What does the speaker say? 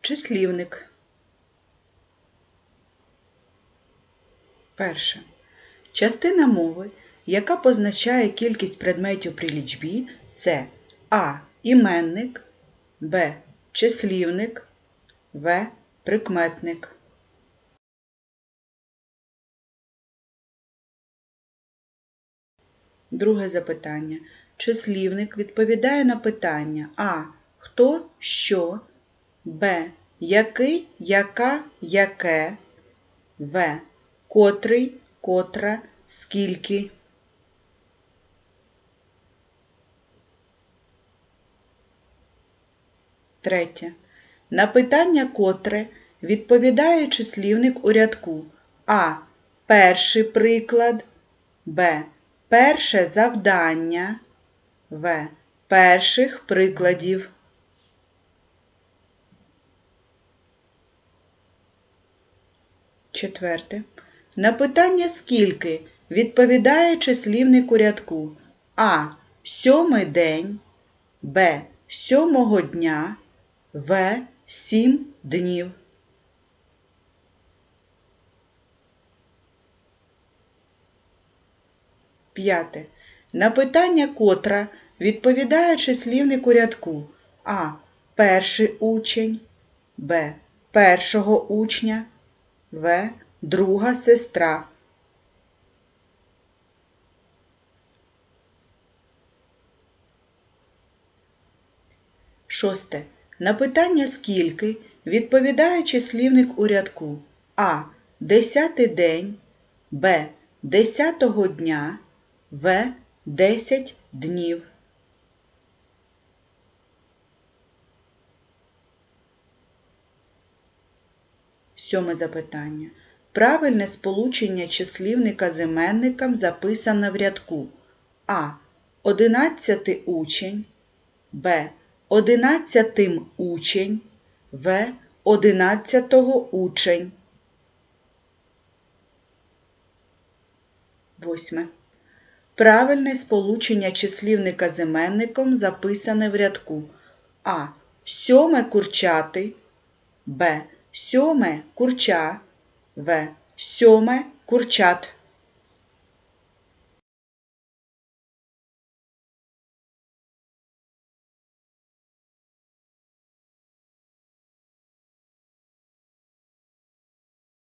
Числівник. Перше. Частина мови, яка позначає кількість предметів при лічбі, це А. Іменник, Б. Числівник, В. Прикметник. Друге запитання. Числівник відповідає на питання А. Хто, що, Б. Який, яка, яке, В. Котрий, котра, скільки. Третє. На питання котре відповідає числівник у рядку А. Перший приклад, Б. Перше завдання, В. Перших прикладів. Четверте. На питання скільки відповідає числівник у рядку А. Сьомий день, Б. Сьомого дня, В. Сім днів. П'яте. На питання котра відповідає числівник у рядку А. Перший учень, Б. Першого учня, В. Друга сестра. Шосте. На питання скільки відповідає числівник у рядку А. Десятий день, Б. Десятого дня, В. Десять днів. Сьоме запитання. Правильне сполучення числівника з іменником записано в рядку А. Одинадцятий учень, Б. Одинадцятим учень, В. Одинадцятого учень. Восьме. Правильне сполучення числівника з іменником записане в рядку А. Сьоме курчати, Б. Сьоме курча, В. Сьоме курчат.